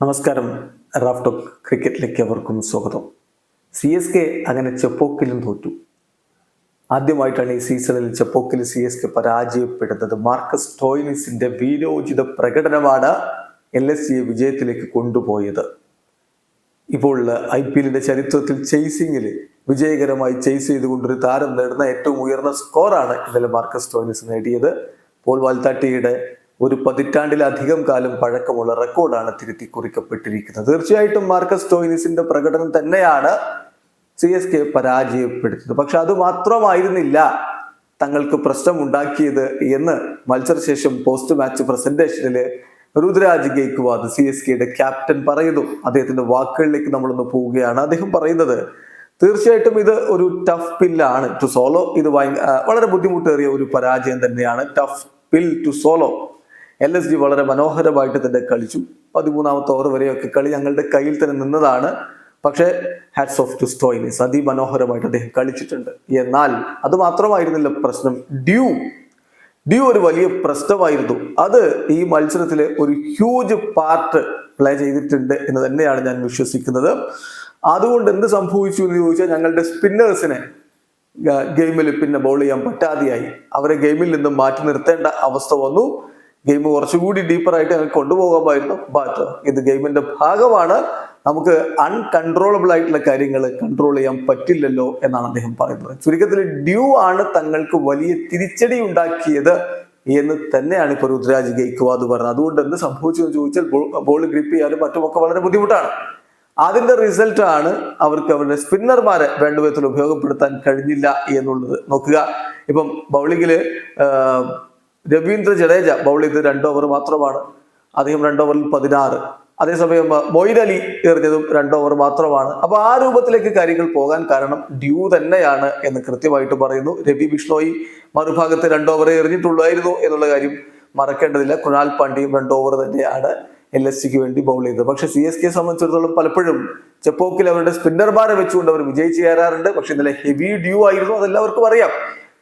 നമസ്കാരം. റാഫ്റ്റോക്ക് ക്രിക്കറ്റിലേക്ക് അവർക്കും സ്വാഗതം. സി എസ് കെ അങ്ങനെ ചെപ്പോക്കിലും തോറ്റു. ആദ്യമായിട്ടാണ് ഈ സീസണിൽ ചെപ്പോക്കിൽ സി എസ് കെ പരാജയപ്പെടുന്നത്. മാർക്കസ് ടോയിനിസിന്റെ വീരോചിത പ്രകടനമാണ് എൽ എസ് സിയെ വിജയത്തിലേക്ക് കൊണ്ടുപോയത്. ഇപ്പോൾ ഐ പി എല്ലിന്റെ ചരിത്രത്തിൽ ചേസിംഗിൽ വിജയകരമായി ചേസ് ചെയ്തുകൊണ്ടൊരു താരം നേടുന്ന ഏറ്റവും ഉയർന്ന സ്കോറാണ് ഇന്നലെ മാർക്കസ് ടോയിനിസ് നേടിയത്. പോൾ വാൽത്താട്ടിയുടെ ഒരു പതിറ്റാണ്ടിലധികം കാലം പഴക്കമുള്ള റെക്കോർഡാണ് തിരുത്തി കുറിക്കപ്പെട്ടിരിക്കുന്നത് തീർച്ചയായിട്ടും മാർക്കസ് ടോയിനിസിന്റെ പ്രകടനം തന്നെയാണ് സി എസ് കെ പരാജയപ്പെടുത്തിയത്. പക്ഷെ അത് മാത്രമായിരുന്നില്ല തങ്ങൾക്ക് പ്രശ്നമുണ്ടാക്കിയത് എന്ന് മത്സരശേഷം പോസ്റ്റ് മാച്ച് പ്രസന്റേഷനിൽ രുദ്രാജ് ഗേക്വാദ് സി എസ് കെയുടെ ക്യാപ്റ്റൻ പറയുന്നു. അദ്ദേഹത്തിന്റെ വാക്കുകളിലേക്ക് നമ്മളൊന്ന് പോവുകയാണ്. അദ്ദേഹം പറയുന്നത് തീർച്ചയായിട്ടും ഇത് ഒരു ടഫ് പില്ലാണ് ടു സോളോ ഇത് വളരെ ബുദ്ധിമുട്ടേറിയ ഒരു പരാജയം തന്നെയാണ് tough pill to swallow L S G വളരെ മനോഹരമായിട്ട് തന്നെ കളിച്ചു. പതിമൂന്നാമത്തെ ഓവർ വരെയൊക്കെ കളി ഞങ്ങളുടെ കയ്യിൽ തന്നെ നിന്നതാണ്. പക്ഷേ ഹാറ്റ്സ് ഓഫ് ടു സ്റ്റോയിനിസ് അതിമനോഹരമായിട്ട് അദ്ദേഹം കളിച്ചിട്ടുണ്ട്. എന്നാൽ അത് മാത്രമായിരുന്നില്ല പ്രശ്നം. ഡ്യൂ ഡ്യൂ ഒരു വലിയ പ്രശ്നമായിരുന്നു. അത് ഈ മത്സരത്തിലെ ഒരു ഹ്യൂജ് പാർട്ട് പ്ലേ ചെയ്തിട്ടുണ്ട് എന്ന് തന്നെയാണ് ഞാൻ വിശ്വസിക്കുന്നത്. അതുകൊണ്ട് എന്ത് സംഭവിച്ചു എന്ന് ചോദിച്ചാൽ ഞങ്ങളുടെ സ്പിന്നേഴ്സിനെ ഗെയിമിൽ പിന്നെ ബോൾ ചെയ്യാൻ പറ്റാതെയായി. അവരെ ഗെയിമിൽ നിന്ന് മാറ്റി നിർത്തേണ്ട അവസ്ഥ വന്നു. ഗെയിം കുറച്ചുകൂടി ഡീപ്പറായിട്ട് ഞങ്ങൾക്ക് കൊണ്ടുപോകാമായിരുന്നു. ബട്ട് ഇത് ഗെയിമിന്റെ ഭാഗമാണ്. നമുക്ക് അൺകൺട്രോളബിൾ ആയിട്ടുള്ള കാര്യങ്ങൾ കൺട്രോൾ ചെയ്യാൻ പറ്റില്ലല്ലോ എന്നാണ് അദ്ദേഹം പറയുന്നത്. ചുരുക്കത്തിൽ ഡ്യൂ ആണ് തങ്ങൾക്ക് വലിയ തിരിച്ചടി ഉണ്ടാക്കിയത് എന്ന് തന്നെയാണ് ഇപ്പോൾ രുദ്രാജ് ഗെയ്ക്വാദ് പറഞ്ഞത്. അതുകൊണ്ട് എന്ത് സംഭവിച്ചു എന്ന് ചോദിച്ചാൽ ബോൾ ഗ്രിപ്പ് ചെയ്യാനും മറ്റുമൊക്കെ വളരെ ബുദ്ധിമുട്ടാണ്. അതിന്റെ റിസൾട്ട് ആണ് അവർക്ക് അവരുടെ സ്പിന്നർമാരെ വേണ്ട വിധത്തിൽ ഉപയോഗപ്പെടുത്താൻ കഴിഞ്ഞില്ല എന്നുള്ളത്. നോക്കുക. ഇപ്പം ബൗളിങ്ങിൽ രവീന്ദ്ര ജഡേജ ബൗൾ ചെയ്ത് രണ്ട് ഓവർ മാത്രമാണ്. അദ്ദേഹം രണ്ട് ഓവറിൽ പതിനാറ്. അതേസമയം മൊയ്ൻ അലി എറിഞ്ഞതും രണ്ട് ഓവർ മാത്രമാണ്. അപ്പൊ ആ രൂപത്തിലേക്ക് കാര്യങ്ങൾ പോകാൻ കാരണം ഡ്യൂ തന്നെയാണ് എന്ന് കൃത്യമായിട്ട് പറയുന്നു. രവി ബിഷ്ണോയി മറുഭാഗത്ത് രണ്ട് ഓവർ എറിഞ്ഞിട്ടുള്ളായിരുന്നു എന്നുള്ള കാര്യം മറക്കേണ്ടതില്ല. കുണാൽ പാണ്ഡ്യയും രണ്ട് ഓവർ തന്നെയാണ് എൽ എസ് സിക്ക് വേണ്ടി ബൗൾ ചെയ്തത്. പക്ഷെ സി എസ് കെ സംബന്ധിച്ചിടത്തോളം പലപ്പോഴും ചെപ്പോക്കിൽ അവരുടെ സ്പിന്നർമാരെ വെച്ചുകൊണ്ട് അവർ വിജയിച്ച് കയറാറുണ്ട്. പക്ഷെ ഇന്നലെ ഹെവി ഡ്യൂ ആയിരുന്നു. അതെല്ലാവർക്കും അറിയാം.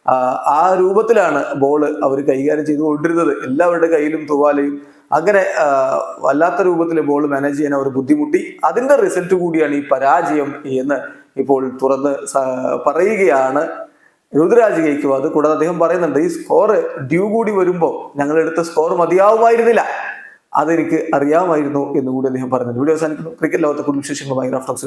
ആ, രൂപത്തിലാണ് ബോൾ അവർ കൈകാര്യം ചെയ്തുകൊണ്ടിരുന്നത്. എല്ലാവരുടെ കയ്യിലും തുവാലയും. അങ്ങനെ വല്ലാത്ത രൂപത്തിൽ ബോൾ മാനേജ് ചെയ്യാൻ അവർ ബുദ്ധിമുട്ടി. അതിന്റെ റിസൾട്ട് കൂടിയാണ് ഈ പരാജയം എന്ന് ഇപ്പോൾ തുറന്ന് പറയുകയാണ് രുദ്രാജ് അത് കൂടാതെ അദ്ദേഹം പറയുന്നുണ്ട് ഈ സ്കോർ ഡ്യൂ കൂടി വരുമ്പോൾ ഞങ്ങൾ എടുത്ത സ്കോർ മതിയാവുമായിരുന്നില്ല. അതെനിക്ക് അറിയാമായിരുന്നു എന്നുകൂടി അദ്ദേഹം പറഞ്ഞു വീഡിയോ അവസാനിക്കുന്നു. ക്രിക്കറ്റ് ലോകത്തെ കുടുംബ വിശേഷങ്ങളുമായി റഫ്ലക്സ്